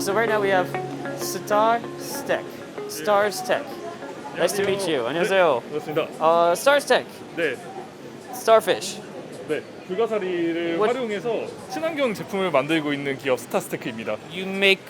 so right now we have Star Tech. Stars Tech. Nice to meet you. 안녕하세요. 네, 반갑습니다. Uh, Stars Tech. 네, Starfish. 네. 불가사리를 What- 활용해서 친환경 제품을 만들고 있는 기업 스타스테크입니다. You make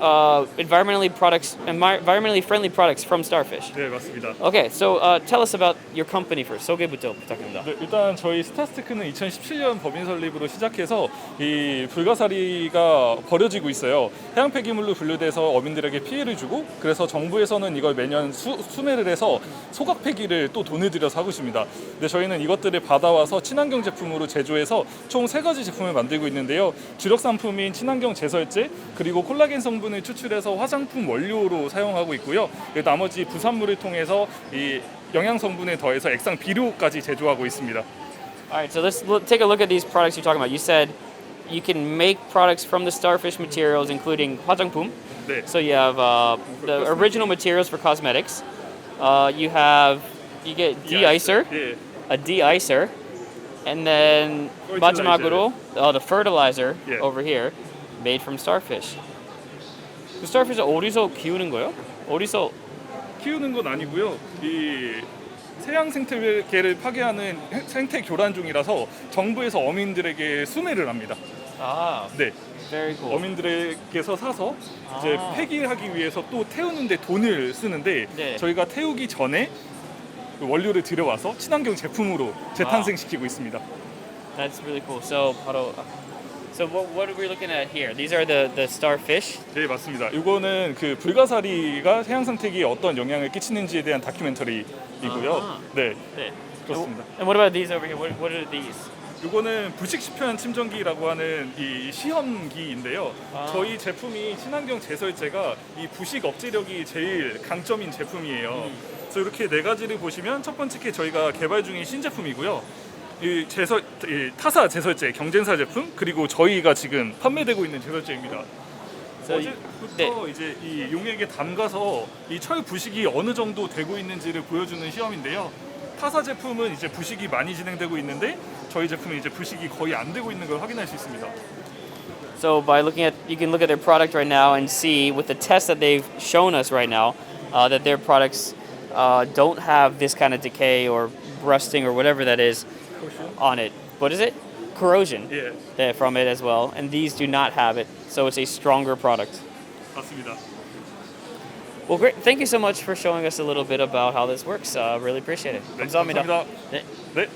uh, environmentally products, envi- environmentally friendly products from Starfish. 네, 맞습니다. Okay, so uh, tell us about your company first. 소개부터 부탁합니다. 네, 일단 저희 스타스테크는 2017년 법인 설립으로 시작해서 이 불가사리가 버려지고 있어요. 해양 폐기물로 분류돼서 어민들에게 피해를 주고 그래서 정부에서는 이걸 매년 수, 수매를 해서 소각 폐기를 또 돈을 들여서 하고 있습니다. 근데 저희는 이것들을 받아와서 친환경 제품으로 제조해서 총 세 가지 제품을 만들고 있는데요. 주력 상품인 친환경 제설제 그리고 콜라겐 성 분을 추출해서 화장품 원료로 사용하고 있고요. 나머지 부산물을 통해서 이 영양 성분에 더해서 액상 비료까지 제조하고 있습니다. All right, so let's take a look at these products you're talking about. You said you can make products from the Starfish materials, including 화장품. 네. So you have uh, the original materials for cosmetics. Uh, you have you get de-icer, 예. a de-icer, and then. 마지막으로 uh, the fertilizer Yeah. over here, made from starfish. 그 starfish은 어디서 키우는 거예요? 어디서? 키우는 건 아니고요. 이 세양 생태계를 파괴하는 해- 생태 교란 중이라서 정부에서 어민들에게 수매를 합니다. 아, 네. very cool. 어민들에게서 사서 이제 아. 폐기하기 위해서 또 태우는데 돈을 쓰는데 네. 저희가 태우기 전에 그 원료를 들여와서 친환경 제품으로 재탄생시키고 있습니다. That's really cool. So 바로 So what, what are we looking at here? These are the, the starfish. 네 맞습니다. 이거는 그 불가사리가 해양 생태계에 어떤 영향을 끼치는지에 대한 다큐멘터리이고요. 아하. 네 네. 그렇습니다. And what about these over here? What, what are these? 이거는 부식시편 침전기라고 하는 이 시험기인데요. 아. 저희 제품이 친환경 제설제가 이 부식 억제력이 제일 강점인 제품이에요. 음. 그래서 이렇게 네 가지를 보시면 첫 번째 게 저희가 개발 중인 신제품이고요. 이 제설 이 타사 제설제 경쟁사 제품 그리고 저희가 지금 판매되고 있는 제설제입니다. So you- 어제부터 이제 이 용액에 담가서 이 철 부식이 어느 정도 되고 있는지를 보여주는 시험인데요. 타사 제품은 이제 부식이 많이 진행되고 있는데 저희 제품은 이제 부식이 거의 안 되고 있는 걸 확인할 수 있습니다. So by looking at, you can look at their product right now and see with the test that they've shown us right now uh, that their products uh, don't have this kind of decay or rusting or whatever that is on it. What is it? Corrosion 예, uh, from it as well, and these do not have it. So it's a stronger product. 맞습니다. Well, great. Thank you so much for showing us a little bit about how this works. Uh, really appreciate it. 네, 감사합니다. 감사합니다. 네. 네.